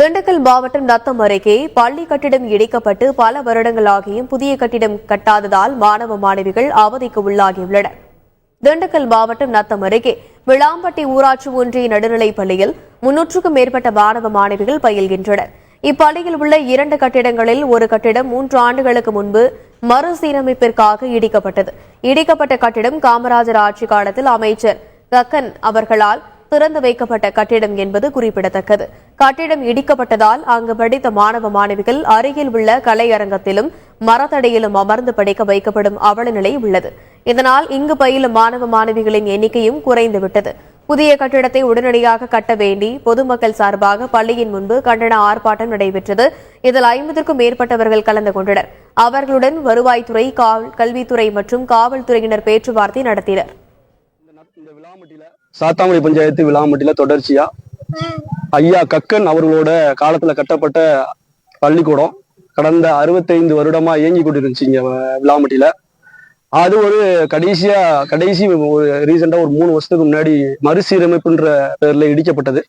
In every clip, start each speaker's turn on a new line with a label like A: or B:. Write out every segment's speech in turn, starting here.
A: திண்டுக்கல் மாவட்டம் நத்தம் அருகே பள்ளி கட்டிடம் இடிக்கப்பட்டு பல வருடங்களாகியும் புதிய கட்டிடம் கட்டாததால் மாணவ மாணவிகள் அவதிக்கு உள்ளாகியுள்ளனர். திண்டுக்கல் மாவட்டம் நத்தம் அருகே விளாம்பட்டி ஊராட்சி ஒன்றிய நடுநிலைப் பள்ளியில் முன்னூற்றுக்கும் மேற்பட்ட மாணவ மாணவிகள் பயில்கின்றனர். இப்பள்ளியில் உள்ள இரண்டு கட்டிடங்களில் ஒரு கட்டிடம் மூன்று ஆண்டுகளுக்கு முன்பு மறுசீரமைப்பிற்காக இடிக்கப்பட்டது. இடிக்கப்பட்ட கட்டிடம் காமராஜர் ஆட்சி காலத்தில் அமைச்சர் கக்கன் அவர்களால் திறந்து வைக்கப்பட்ட கட்டிடம் என்பது குறிப்பிடத்தக்கது. கட்டிடம் இடிக்கப்பட்டதால் அங்கு படித்த மாணவ மாணவிகள் அருகில் உள்ள கலையரங்கத்திலும் மரத்தடையிலும் அமர்ந்து படிக்க வைக்கப்படும் அவல நிலை உள்ளது. இதனால் இங்கு பயிலும் மாணவ மாணவிகளின் எண்ணிக்கையும் குறைந்துவிட்டது. புதிய கட்டிடத்தை உடனடியாக கட்ட வேண்டி பொதுமக்கள் சார்பாக பள்ளியின் முன்பு கண்டன ஆர்ப்பாட்டம் நடைபெற்றது. இதில் ஐம்பதற்கும் மேற்பட்டவர்கள் கலந்து கொண்டனர். அவர்களுடன் வருவாய்த்துறை கல்வித்துறை மற்றும் காவல்துறையினர் பேச்சுவார்த்தை நடத்தினர்.
B: சாத்தாமலை பஞ்சாயத்து விளாமட்டியில தொடர்ச்சியா? ஐயா கக்கன் அவர்களோட காலத்துல கட்டப்பட்ட பள்ளிக்கூடம் கடந்த அறுபத்தைந்து வருடமா இயங்கி கொண்டிருந்துச்சு இங்க வ- விளாமட்டியில அது ஒரு கடைசியா கடைசி ஒரு ரீசெண்டா ஒரு மூணு வருஷத்துக்கு முன்னாடி மறுசீரமைப்புன்ற பேர்ல இடிக்கப்பட்டது.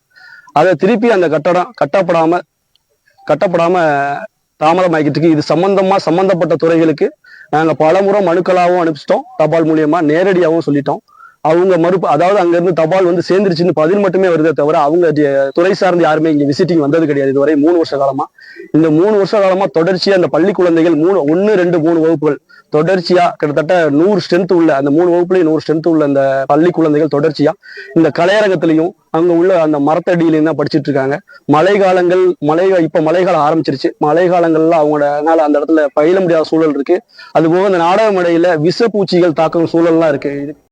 B: அதை திருப்பி அந்த கட்டடம் கட்டப்படாம கட்டப்படாம தாமதமாக்கிட்டு இது சம்பந்தமா சம்பந்தப்பட்ட துறைகளுக்கு நாங்க பலமுறை மனுக்களாகவும் அனுப்பிச்சிட்டோம். தபால் மூலியமா நேரடியாகவும் சொல்லிட்டோம். அவங்க மறுப்பு அதாவது அங்கிருந்து தபால் வந்து சேர்ந்துருச்சுன்னு பதில் மட்டுமே வருதே தவிர அவங்க துறை சார்ந்து யாருமே இங்கே விசிட்டிங் வந்தது கிடையாது இதுவரை மூணு வருஷ காலமா. இந்த மூணு வருஷ காலமா தொடர்ச்சியா அந்த பள்ளி குழந்தைகள் மூணு ஒன்னு ரெண்டு மூணு வகுப்புகள் தொடர்ச்சியா கிட்டத்தட்ட நூறு ஸ்ட்ரென்த் உள்ள அந்த மூணு வகுப்புலையும் நூறு ஸ்ட்ரென்த் உள்ள அந்த பள்ளி குழந்தைகள் தொடர்ச்சியா இந்த கலையரங்கத்திலையும் அங்க உள்ள அந்த மரத்தடியிலையும் தான் படிச்சிட்டு இருக்காங்க மழை காலங்கள் மழை இப்ப மழை காலம் ஆரம்பிச்சிருச்சு. மழை காலங்கள்ல அவங்களோட அந்த இடத்துல பயில முடியாத சூழல் இருக்கு. அது போக இந்த நாடக விஷ விஷப்பூச்சிகள் தாக்கும் சூழல்லாம் இருக்கு.